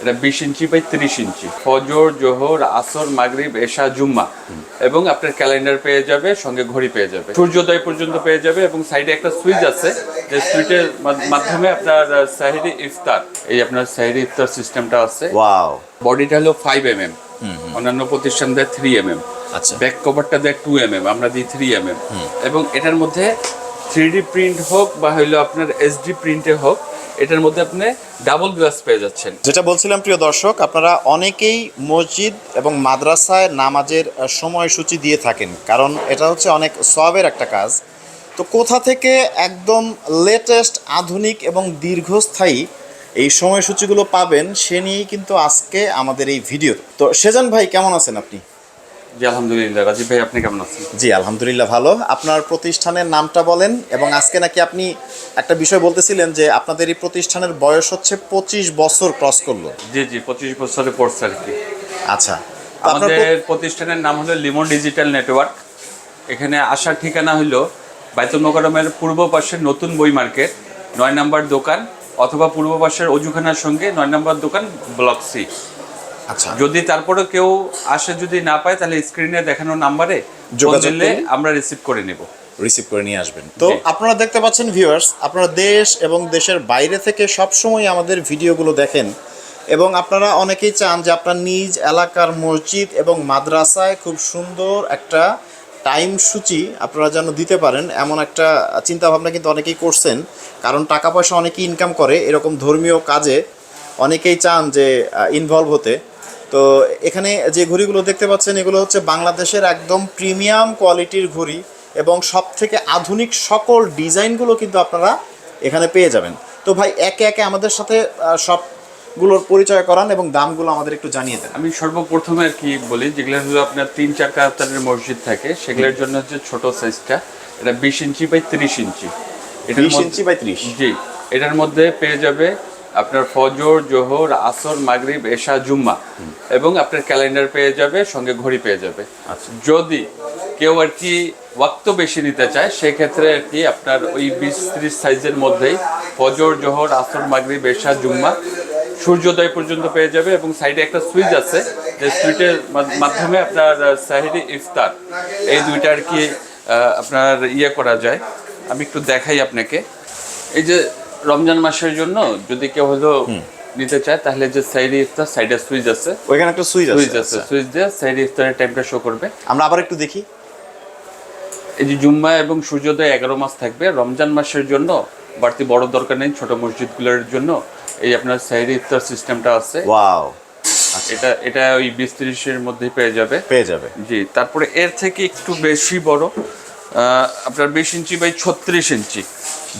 এটা বিশ inch by তিরিশ ইঞ্চি। ফজর জোহর আসর মাগরিব এশা জুম্মা। এবং আপনার ক্যালেন্ডার পেয়ে যাবে সঙ্গে ঘড়ি পেয়ে যাবে। সূর্যোদয় পর্যন্ত পেয়ে যাবে এবং সাইডে একটা সুইচ আছে যে সুইচের মাধ্যমে আপনার সাহিরি ইফতার। এই আপনার সাহিরি ইফতার সিস্টেমটা আছে। ওয়াও। বডিটা হলো ফাইভ এম এম অন্যান্য প্রতিষ্ঠান দেয় থ্রি এম এম আচ্ছা। ব্যাক কভারটা দেয় টু এম এম আমরা দিই থ্রি এম এম এবং এটার মধ্যে থ্রি ডি প্রিন্ট হোক বা হইল আপনার এসডি প্রিন্টে হোক এটার মধ্যে আপনি ডাবল গ্লাস পেয়ে যাচ্ছেন। যেটা বলছিলাম, প্রিয় দর্শক, আপনারা অনেকেই মসজিদ এবং মাদ্রাসায় নামাজের সময়সূচি দিয়ে থাকেন, কারণ এটা হচ্ছে অনেক সবের একটা কাজ। তো কোথা থেকে একদম লেটেস্ট আধুনিক এবং দীর্ঘস্থায়ী এই সময়সূচিগুলো পাবেন, সে নিয়েই কিন্তু আজকে আমাদের এই ভিডিও তো সেজান ভাই, কেমন আছেন আপনি? জি আলহামদুলিল্লাহ। রাজীব ভাই আপনি কেমন আছেন? জি আলহামদুলিল্লাহ ভালো। আপনার প্রতিষ্ঠানের নামটা বলেন এবং আজকে নাকি আপনি একটা বিষয় বলতেছিলেন যে আপনাদের এই প্রতিষ্ঠানের বয়স হচ্ছে পঁচিশ বছর ক্রস করল। জি জি পঁচিশ বছরে পড়ছে আর কি। আচ্ছা। আমাদের প্রতিষ্ঠানের নাম হলো লিমন ডিজিটাল নেটওয়ার্ক। এখানে আসার ঠিকানা হলো বাইতুল মোকারমের পূর্ব পাশের নতুন বই মার্কেট নয় নম্বর দোকান অথবা পূর্ব পাশের অজুখানার সঙ্গে নয় নম্বর দোকান ব্লক সি। যদি তারপরে কেউ আসে যদি না পায় তাহলে স্ক্রিনে দেখানো নাম্বারে যোগাযোগ আমরা রিসিভ করে নেব। রিসিভ করে নিয়ে আসবেন। তো আপনারা দেখতে পাচ্ছেন ভিউয়ার্স আপনারা দেশ এবং দেশের বাইরে থেকে সব সময় আমাদের ভিডিওগুলো দেখেন এবং আপনারা অনেকেই চান যে আপনার নিজ এলাকার মসজিদ এবং মাদ্রাসায় খুব সুন্দর একটা টাইম সূচি আপনারা যেন দিতে পারেন। এমন একটা চিন্তা ভাবনা কিন্তু অনেকেই করছেন কারণ টাকা পয়সা অনেকেই ইনকাম করে। এরকম ধর্মীয় কাজে অনেকেই চান যে ইনভলভ হতে। তো এখানে যে ঘড়িগুলো দেখতে পাচ্ছেন এগুলো হচ্ছে বাংলাদেশের একদম প্রিমিয়াম কোয়ালিটির ঘড়ি এবং সব থেকে আধুনিক সকল ডিজাইনগুলো কিন্তু আপনারা এখানে পেয়ে যাবেন। তো ভাই একে একে আমাদের সাথে আহ, সবগুলোর পরিচয় করান এবং দামগুলো আমাদের একটু জানিয়ে দেন। আমি সর্বপ্রথমে আর কি বলি যেগুলো হলো আপনার তিন চার কাতারের মসজিদ থাকে সেগুলোর জন্য হচ্ছে ছোট সাইজটা এটা বিশ ইঞ্চি বাই তিরিশ ইঞ্চি। এটার বিশ ইঞ্চি বাই ত্রিশ। জি এটার মধ্যে পেয়ে যাবে আপনার ফজর জোহর আসর মাগরিব এশা জুম্মা। এবং আপনার ক্যালেন্ডার পেয়ে যাবে সঙ্গে ঘড়ি পেয়ে যাবে। আচ্ছা। যদি কেউ আর কি ওয়াক্ত বেশি নিতে চায় সেক্ষেত্রে আর কি আপনার ওই বিশ ত্রিশ সাইজের মধ্যেই ফজর জোহর আসর মাগরিব এশা জুম্মা সূর্যোদয় পর্যন্ত পেয়ে যাবে এবং সাইডে একটা সুইচ আছে যে সুইচের মাধ্যমে আপনার সাহিরি ইফতার। এই দুইটা আর কি আপনার ইয়ে করা যায়। আমি একটু দেখাই আপনাকে। এই যে রমজান মাসের জন্য যদি কেউ হলো নিতে চায় তাহলে যে সাইডে ইফতার সাইডে সুইচ আছে। ওইখানে একটা সুইচ সুইচ আছে আচ্ছা। সুইচ দিয়ে সাইডে ইফতারের টাইমটা শো করবে। আমরা আবার একটু দেখি। এই যে জুম্মা এবং সূর্যোদয় এগারো মাস থাকবে। রমজান মাসের জন্য বাড়তি বড় দরকার নেই ছোট মসজিদগুলোর জন্য। এই আপনার সাইডে ইফতার সিস্টেমটা আছে। ওয়াও। এটা এটা ওই বিশ ত্রিশের মধ্যে পেয়ে যাবে। পেয়ে যাবে। জি তারপরে এর থেকে একটু বেশি বড় আপনার বিশ ইঞ্চি বাই ছত্রিশ ইঞ্চি।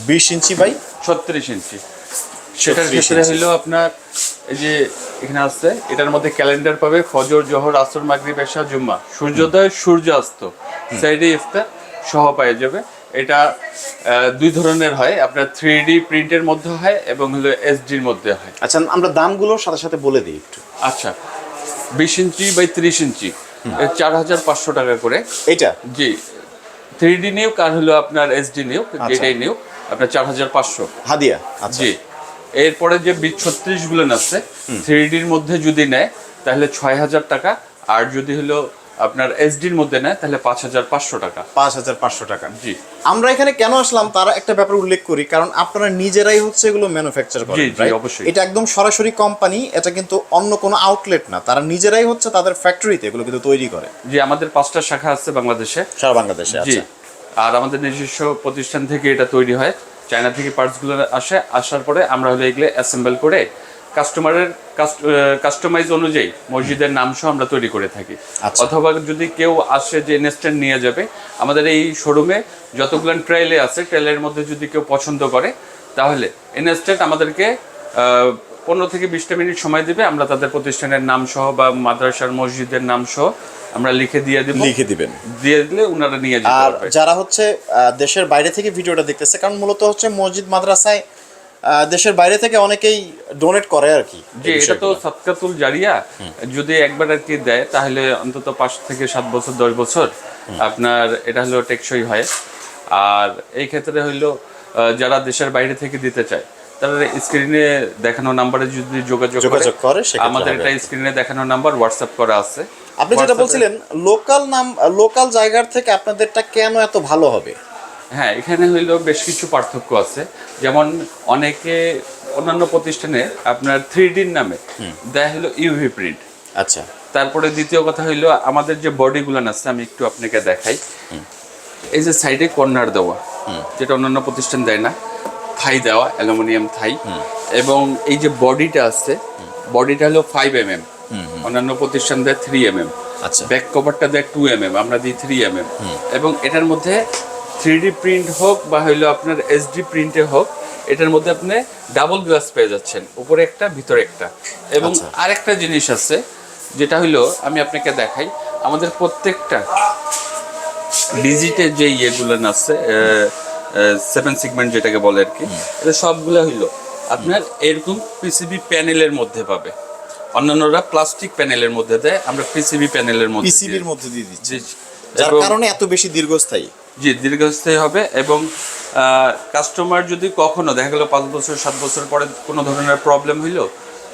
বিশ ইঞ্চি বাই ছত্রিশ ইঞ্চি। সেটার 36 ক্ষেত্রে হলো আপনার এই যে এখানে আছে এটার মধ্যে ক্যালেন্ডার পাবে ফজর জহর আসর মাগরিব এশা জুম্মা। সূর্যোদয় সূর্যাস্ত। সাইডে ইফতার সহ পেয়ে যাবে। এটা দুই ধরনের হয়। আপনার থ্রি ডি প্রিন্টের মধ্যে হয় এবং হলো এসডির মধ্যে হয়। আচ্ছা আমরা দামগুলোর সাথে সাথে বলে দিই একটু। আচ্ছা বিশ ইঞ্চি বাই ত্রিশ ইঞ্চি। চার হাজার পাঁচশো টাকা করে। এটা জি। থ্রি ডি নিউক আর হলো আপনার এসডি নিউক আচ্ছা। যেটাই নিউক আপনার চার হাজার পাঁচশো। হাদিয়া আচ্ছা। জি। এরপরে যে ছত্রিশগুলো আছে থ্রি ডির মধ্যে যদি নেয় তাহলে ছয় হাজার টাকা। আর যদি হলো আপনার এসডির মধ্যে নেয় তাহলে পাঁচ হাজার পাঁচশো টাকা। পাঁচ হাজার পাঁচশো টাকা। জি। আমরা এখানে কেন আসলাম তারা একটা ব্যাপার উল্লেখ করি কারণ আপনারা নিজেরাই হচ্ছে এগুলো ম্যানুফ্যাকচার করেন জি, অবশ্যই। এটা একদম সরাসরি কোম্পানি এটা কিন্তু অন্য কোনো আউটলেট না। তারা নিজেরাই হচ্ছে তাদের ফ্যাক্টরিতে এগুলো কিন্তু তৈরি করে। জি আমাদের পাঁচটা শাখা আছে বাংলাদেশে। সারা বাংলাদেশে আচ্ছা। আর আমাদের নিজস্ব প্রতিষ্ঠান থেকে এটা তৈরি হয় চায়না থেকে পার্টসগুলো আসে আসার পরে আমরা হলো এগুলো অ্যাসেম্বল করে কাস্টমারের কাস্টমাইজ অনুযায়ী মসজিদের নাম সহ আমরা তৈরি করে থাকি আচ্ছা। অথবা যদি কেউ আসে যে ইনস্ট্যান্ট নিয়ে যাবে আমাদের এই শোরুমে যতগুলো ট্রেলে আছে ট্রেলের মধ্যে যদি কেউ পছন্দ করে তাহলে ইনস্ট্যান্ট আমাদেরকে পনেরো থেকে বিশটা মিনিট সময় দিবে আমরা তাদের প্রতিষ্ঠানের নাম সহ বা মাদ্রাসার মসজিদের নাম সহ আমরা লিখে দিয়ে দিব। লিখে দিবেন। দিয়ে দিলে ওনারা নিয়ে যেতে আর যারা হচ্ছে দেশের বাইরে থেকে ভিডিওটা দেখতেছে কারণ মূলত হচ্ছে মসজিদ মাদ্রাসায় দেশের বাইরে থেকে অনেকেই ডোনেট করে আর কি যে এটা তো সাতকাতুল জারিয়া যদি একবার আর কি দেয় তাহলে অন্তত পাঁচ থেকে সাত বছর দশ বছর আপনার এটা হলো টেকসই হয়। আর এই ক্ষেত্রে হইল যারা দেশের বাইরে থেকে দিতে চায় তারা স্ক্রিনে দেখানো নাম্বারে যদি যোগাযোগ যোগাযোগ করে, আমাদের স্ক্রিনে দেখানো নাম্বার হোয়াটসঅ্যাপ করা আছে। আপনি যেটা বলছিলেন লোকাল নাম লোকাল জায়গার থেকে আপনাদেরটা কেন এত ভালো হবে? হ্যাঁ এখানে হইল বেশ কিছু পার্থক্য আছে। যেমন অনেকে অন্যান্য প্রতিষ্ঠানে আপনার থ্রি ডির নামে দেয় হলো ইউভি প্রিন্ট আচ্ছা। তারপরে দ্বিতীয় কথা হইল আমাদের যে বডিগুলো আছে আমি একটু আপনাকে দেখাই। এই যে সাইডে কর্নার দেওয়া যেটা অন্যান্য প্রতিষ্ঠান দেয় না থাই দেওয়া অ্যালুমিনিয়াম থাই। এবং এই যে বডিটা আছে বডিটা হলো ফাইভ এম এম অন্যান্য প্রতিষ্ঠান দেয় থ্রি এম এম আচ্ছা। ব্যাক কভারটা দেয় টু এম এম আমরা দিই থ্রি এম এম এবং এটার মধ্যে থ্রি ডি প্রিন্ট হোক বা হইল আপনার এইচডি প্রিন্টে হোক এটার মধ্যে আপনি ডাবল গ্লাস পেয়ে যাচ্ছেন উপরে একটা ভিতরে একটা। এবং আচ্ছা। আরেকটা জিনিস আছে যেটা হইল আমি আপনাকে দেখাই আমাদের প্রত্যেকটা ডিজিটের যে ইয়েগুলো আছে সেভেন সিগমেন্ট যেটাকে বলে আর কি এটা সবগুলো হইল। আপনার এরকম পিসিবি প্যানেলের মধ্যে পাবে। অন্যান্যরা প্লাস্টিক প্যানেলের মধ্যে দেয় আমরা পিসিবি প্যানেলের মধ্যে পিসিবির। মধ্যে দিয়ে দিচ্ছি। যার কারণে এত বেশি দীর্ঘস্থায়ী। জি দীর্ঘস্থায়ী হবে এবং কাস্টমার যদি কখনো দেখা গেলো পাঁচ বছর সাত বছর পরে কোনো ধরনের প্রবলেম হইল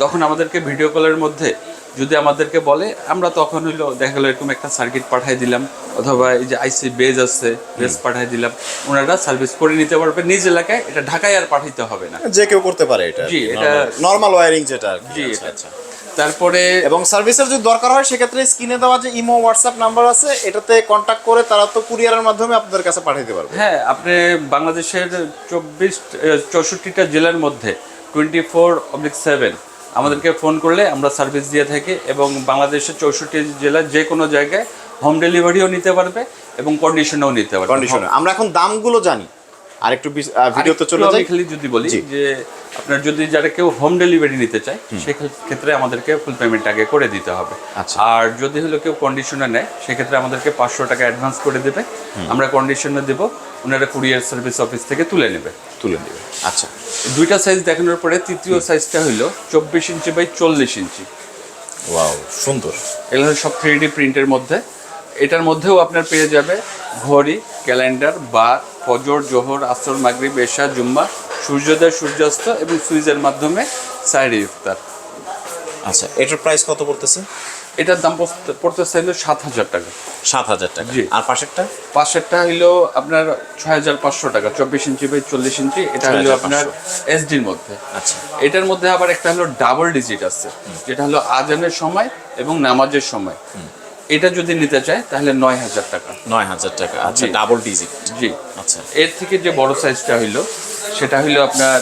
তখন আমাদেরকে ভিডিও কলের মধ্যে যদি আমাদেরকে বলে আমরা তখন হইল দেখা গেলো এরকম একটা সার্কিট পাঠিয়ে দিলাম অথবা এই যে আইসি বেজ আছে বেজ পাঠিয়ে দিলাম ওনারা সার্ভিস করে নিতে পারবে। নিজ এলাকায় এটা ঢাকায় আর পাঠাইতে হবে না। যে কেউ করতে পারে এটা। জি, এটা- নর্মাল ওয়্যারিং যেটা জি আচ্ছা, আচ্ছা। তারপরে এবং সার্ভিসের যদি দরকার হয় সেক্ষেত্রে স্ক্রিনে দেওয়া যে ইমো হোয়াটসঅ্যাপ নাম্বার আছে এটাতে কন্ট্যাক্ট করে তারা তো কুরিয়ারের মাধ্যমে আপনাদের কাছে পাঠাইতে পারবে। হ্যাঁ আপনি বাংলাদেশের চব্বিশ চৌষট্টিটা জেলার মধ্যে টোয়েন্টি ফোর অবলিক সেভেন আমাদেরকে ফোন করলে আমরা সার্ভিস দিয়ে থাকি এবং বাংলাদেশের চৌষট্টি জেলার যে কোনো জায়গায় হোম ডেলিভারিও নিতে পারবে এবং কন্ডিশনেও নিতে পারবে। কন্ডিশনে আমরা এখন দামগুলো জানি। আর একটু ভিডিওতে চলে আরেকটু যাই। খালি যদি বলি যে আপনার যদি যারা কেউ হোম ডেলিভারি নিতে চায় সেক্ষেত্রে আমাদেরকে ফুল পেমেন্ট আগে করে দিতে হবে। আচ্ছা। আর যদি হলো কেউ কন্ডিশনে নেয় সেক্ষেত্রে আমাদেরকে পাঁচশো টাকা অ্যাডভান্স করে দেবে। আমরা কন্ডিশনে দেব ওনারা কুরিয়ার সার্ভিস অফিস থেকে তুলে নেবে। তুলে নেবে। আচ্ছা। দুইটা সাইজ দেখানোর পরে তৃতীয় সাইজটা হলো চব্বিশ ইঞ্চি বাই চল্লিশ ইঞ্চি। ওয়াও সুন্দর। এগুলো সব থ্রি ডি প্রিন্টের মধ্যে। এটার মধ্যেও আপনার পেয়ে যাবে ঘড়ি ক্যালেন্ডার বার ফজর জোহর আসর মাগরিব এশা জুম্মা সূর্যোদয় সূর্যাস্ত এবং সুইচের মাধ্যমে সাইড ইফতার। আচ্ছা এটার প্রাইস কত পড়তেছে? এটার দাম পড়তে- পড়তেছে হলো সাত হাজার টাকা। সাত হাজার টাকা। জি। আর পাশেরটা? পাশেরটা হইল আপনার ছয় হাজার পাঁচশো টাকা চব্বিশ ইঞ্চি বাই চল্লিশ ইঞ্চি। এটা হলো 6500 আপনার এসডির মধ্যে। আচ্ছা। এটার মধ্যে আবার একটা হলো ডাবল ডিজিট আছে যেটা হলো আজানের সময় এবং নামাজের সময়। এটা যদি নিতে চায় তাহলে নয় হাজার টাকা। নয় হাজার টাকা। আচ্ছা। ডাবল ডিজিট জি। আচ্ছা। এর থেকে যে বড় সাইজটা হইল সেটা হইল আপনার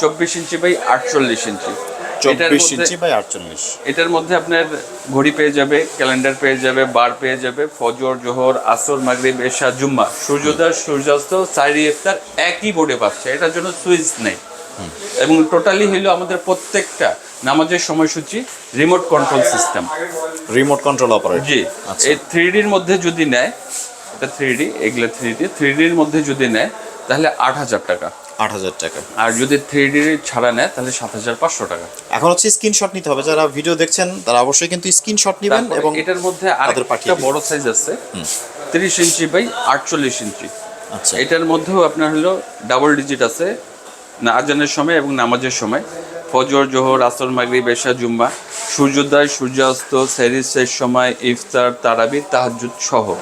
চব্বিশ ইঞ্চি বাই আটচল্লিশ ইঞ্চি। এটার চব্বিশ মধ্যে- ইঞ্চি বাই আটচল্লিশ। এটার মধ্যে আপনার ঘড়ি পেয়ে যাবে ক্যালেন্ডার পেয়ে যাবে বার পেয়ে যাবে ফজর জোহর আসর মাগরিব এশা জুম্মা। সূর্যোদয় সূর্যাস্ত সাইরি ইফতার একই বোর্ডে পাচ্ছে। এটার জন্য সুইচ নেই। এবং টোটালি হইল আমাদের প্রত্যেকটা নামাজের সময়সূচি remote control system remote control operator জি। আচ্ছা। এই থ্রি ডির মধ্যে যদি নেয় এটা থ্রি ডি এগুলো থ্রি ডি থ্রি ডির মধ্যে যদি নেয় তাহলে আট হাজার টাকা। আট হাজার টাকা। আর যদি থ্রি ডি ছাড়া নেয় তাহলে সাত হাজার পাঁচশো টাকা। এখন হচ্ছে স্ক্রিনশট নিতে হবে। যারা ভিডিও দেখছেন তারা অবশ্যই কিন্তু স্ক্রিনশট নেবেন এবং এটার মধ্যে আরেকটা বড় সাইজ আছে। তিরিশ ইঞ্চি বাই আটচল্লিশ ইঞ্চি। আচ্ছা। এটার মধ্যেও আপনার হলো ডাবল ডিজিট আছে। না আজানের সময় এবং নামাজের সময়। ফজর জোহর আসর মাগরিব এশা জুম্মা সূর্যোদয় সূর্যাস্ত সেরিস শেষ সময় ইফতার তারাবি তাহাজুদ সহ।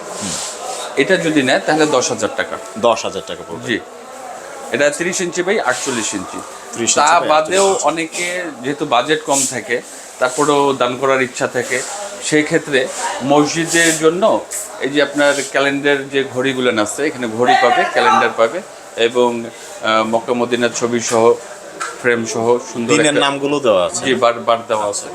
এটা যদি নেয় তাহলে দশ হাজার টাকা। দশ হাজার টাকা পড়বে। জি। এটা তিরিশ ইঞ্চি বাই আটচল্লিশ ইঞ্চি। 30 তা বাদেও অনেকে যেহেতু বাজেট কম থাকে তারপরেও দান করার ইচ্ছা থাকে সেই ক্ষেত্রে মসজিদের জন্য এই যে আপনার ক্যালেন্ডার যে ঘড়িগুলো আছে এখানে ঘড়ি পাবে ক্যালেন্ডার পাবে। এবং মক্কা মদিনার ছবি সহ ফ্রেম সহ সুন্দর দিনের নামগুলো দেওয়া আছে। জি বার বার দেওয়া আছে।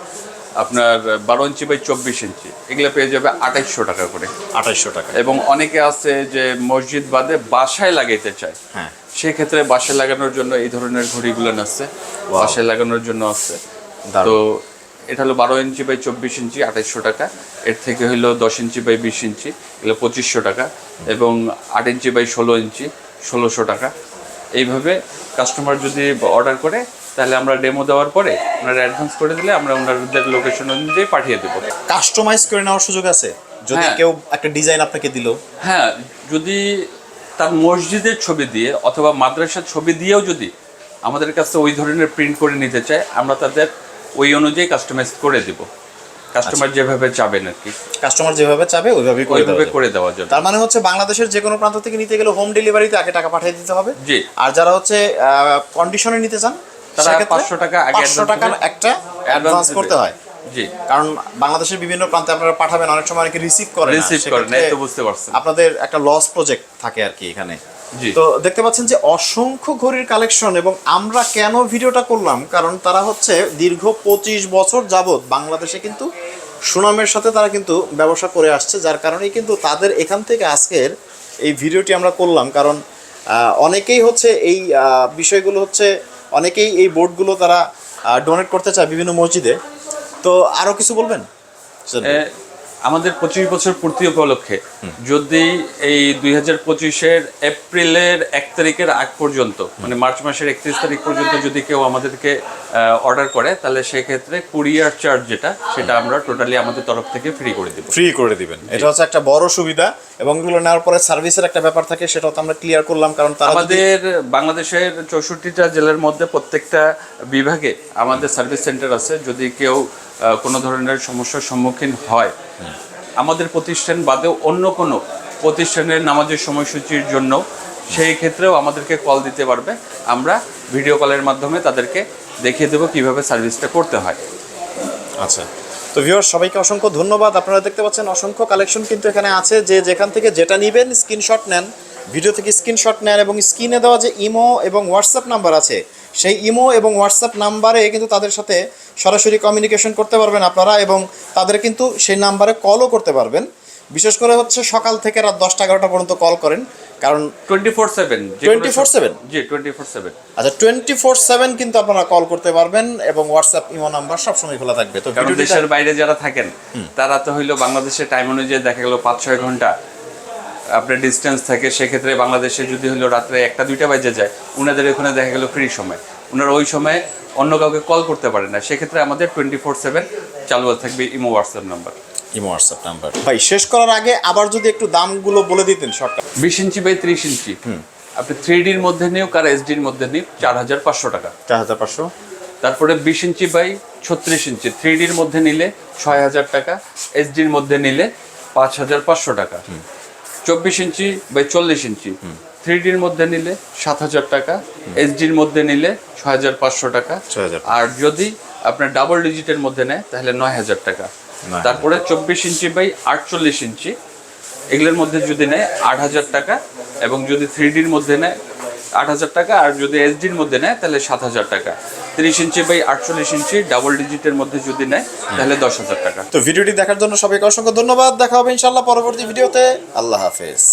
আপনার বারো ইঞ্চি বাই চব্বিশ ইঞ্চি। এগুলো পেয়ে যাবে আঠাইশশো টাকা করে। আঠাইশশো টাকা। এবং অনেকে আছে যে মসজিদ বাদে বাসায় লাগাইতে চায়। হ্যাঁ। সেক্ষেত্রে বাসে লাগানোর জন্য এই ধরনের ঘড়িগুলো আছে। বাসায় লাগানোর জন্য আছে। তো এটা হলো বারো ইঞ্চি বাই চব্বিশ ইঞ্চি আঠাইশশো টাকা। এর থেকে হলো দশ ইঞ্চি বাই বিশ ইঞ্চি। এগুলো পঁচিশশো টাকা। এবং আট ইঞ্চি বাই ষোলো ইঞ্চি। ষোলোশো টাকা। এইভাবে কাস্টমার যদি অর্ডার করে তাহলে আমরা ডেমো দেওয়ার পরে ওনারা অ্যাডভান্স করে দিলে আমরা ওনাদের লোকেশন অনুযায়ী পাঠিয়ে দেবো। কাস্টমাইজ করে নেওয়ার সুযোগ আছে? যদি হ্যাঁ। কেউ একটা ডিজাইন আপনাকে দিল। হ্যাঁ যদি তার মসজিদের ছবি দিয়ে অথবা মাদ্রাসার ছবি দিয়েও যদি আমাদের কাছে ওই ধরনের প্রিন্ট করে নিতে চায় আমরা তাদের ওই অনুযায়ী কাস্টমাইজ করে দিব। কাস্টমার যেভাবে চাবেন আর কি। কাস্টমার যেভাবে চাবে ওইভাবেই করে দেওয়া ওইভাবে করে দেওয়া যাবে। তার মানে হচ্ছে বাংলাদেশের যে কোনো প্রান্ত থেকে নিতে গেলে হোম ডেলিভারিতে আগে টাকা পাঠিয়ে দিতে হবে। জি। আর যারা হচ্ছে কন্ডিশনে নিতে চান তারা 500 টাকা আগে 500 টাকার একটা অ্যাডভান্স করতে হয়। জি। কারণ বাংলাদেশের বিভিন্ন প্রান্তে আপনারা পাঠাবেন অনেক সময় অনেকে রিসিভ করে রিসিভ করেন বুঝতে পারছেন আপনাদের একটা লস প্রজেক্ট থাকে আর কি এখানে। তো দেখতে পাচ্ছেন যে অসংখ্য ঘড়ির কালেকশন এবং আমরা কেন ভিডিওটা করলাম? কারণ তারা হচ্ছে দীর্ঘ পঁচিশ বছর যাবৎ বাংলাদেশে কিন্তু সুনামের সাথে তারা কিন্তু ব্যবসা করে আসছে যার কারণেই কিন্তু তাদের এখান থেকে আজকের এই ভিডিওটি আমরা করলাম। কারণ অনেকেই হচ্ছে এই বিষয়গুলো হচ্ছে অনেকেই এই বোর্ডগুলো তারা ডোনেট করতে চায় বিভিন্ন মসজিদে। তো আরও কিছু বলবেন? আমাদের পঁচিশ বছর পূর্তি উপলক্ষে যদি এই দুই হাজার পঁচিশের এপ্রিলের এক তারিখের আগ পর্যন্ত মানে মার্চ মাসের একত্রিশ তারিখ পর্যন্ত যদি কেউ আমাদেরকে অর্ডার করে তাহলে সেক্ষেত্রে কুরিয়ার চার্জ যেটা সেটা আমরা টোটালি আমাদের তরফ থেকে ফ্রি করে দেবো। ফ্রি করে দিবেন। এটা হচ্ছে একটা বড় সুবিধা এবং এগুলো নেওয়ার পরে সার্ভিসের একটা ব্যাপার থাকে সেটাও তো আমরা ক্লিয়ার করলাম কারণ আমাদের বাংলাদেশের চৌষট্টিটা জেলার মধ্যে প্রত্যেকটা বিভাগে আমাদের সার্ভিস সেন্টার আছে। যদি কেউ কোনো ধরনের সমস্যার সম্মুখীন হয় আমাদের প্রতিষ্ঠান বাদেও অন্য কোনো প্রতিষ্ঠানের নামাজের সময়সূচির জন্য সেই ক্ষেত্রেও আমাদেরকে কল দিতে পারবে। আমরা ভিডিও কলের মাধ্যমে তাদেরকে দেখিয়ে দেবো কীভাবে সার্ভিসটা করতে হয়। আচ্ছা। তো ভিউয়ার সবাইকে অসংখ্য ধন্যবাদ। আপনারা দেখতে পাচ্ছেন অসংখ্য কালেকশন কিন্তু এখানে আছে যে যেখান থেকে যেটা নেবেন স্ক্রিনশট নেন ভিডিও থেকে স্ক্রিনশট নেন এবং স্ক্রিনে দেওয়া যে ইমো এবং হোয়াটসঅ্যাপ নাম্বার আছে সেই ইমো এবং হোয়াটসঅ্যাপ নাম্বারে কিন্তু তাদের সাথে সরাসরি কমিউনিকেশন করতে পারবেন আপনারা এবং তাদের কিন্তু সেই নাম্বারে কলও করতে পারবেন। বিশেষ করে হচ্ছে সকাল থেকে রাত দশটা এগারোটা পর্যন্ত কল করেন কারণ টোয়েন্টি ফোর সেভেন 24/7? জি টোয়েন্টি ফোর সেভেন আচ্ছা টোয়েন্টি ফোর সেভেন কিন্তু আপনারা কল করতে পারবেন এবং হোয়াটসঅ্যাপ ইমো নাম্বার সবসময় খোলা থাকবে। তো দেশের বাইরে যারা থাকেন তারা তো হইল বাংলাদেশের টাইম অনুযায়ী দেখা গেলো পাঁচ ছয় ঘণ্টা। আপনার ডিস্টেন্স থাকে সেক্ষেত্রে বাংলাদেশে যদি হলো রাত্রে একটা দুইটা বাজে যায় ওনাদের ওখানে দেখা গেলো ফ্রি সময়। ওনারা ওই সময় অন্য কাউকে কল করতে পারে না। সেক্ষেত্রে আমাদের টোয়েন্টি ফোর সেভেন চালু থাকবে Imo WhatsApp number Imo WhatsApp number ভাই শেষ করার আগে আবার যদি একটু দামগুলো বলে দিতেন শর্টকাট বিশ ইঞ্চি বাই ত্রিশ ইঞ্চি। আপনি থ্রি ডির মধ্যে নিও কার এসডির মধ্যে নিও চার হাজার পাঁচশো টাকা। চার হাজার পাঁচশো। তারপরে বিশ ইঞ্চি বাই ছত্রিশ ইঞ্চি। থ্রি ডির মধ্যে নিলে ছয় হাজার টাকা এস ডির মধ্যে নিলে পাঁচ হাজার পাঁচশো টাকা। চব্বিশ ইঞ্চি বাই চল্লিশ ইঞ্চি। থ্রি ডির মধ্যে নিলে সাত হাজার টাকা এইচডির মধ্যে নিলে ছয় হাজার পাঁচশো টাকা। 6,500 আর যদি আপনার ডাবল ডিজিটের মধ্যে নেয় তাহলে নয় হাজার টাকা। তারপরে চব্বিশ ইঞ্চি বাই আটচল্লিশ ইঞ্চি। এগুলোর মধ্যে যদি নেয় আট হাজার টাকা এবং যদি থ্রি ডির মধ্যে নেয় আট হাজার টাকা, আর যদি এসডির মধ্যে নেয় তাহলে সাত হাজার টাকা। তিরিশ ইঞ্চি বাই আটচল্লিশ ইঞ্চি ডাবল ডিজিটের মধ্যে যদি নেয় তাহলে দশ হাজার টাকা। তো ভিডিওটি দেখার জন্য সবাইকে অসংখ্য ধন্যবাদ। দেখা হবে ইনশাল্লাহ পরবর্তী ভিডিওতে। আল্লাহ হাফেজ।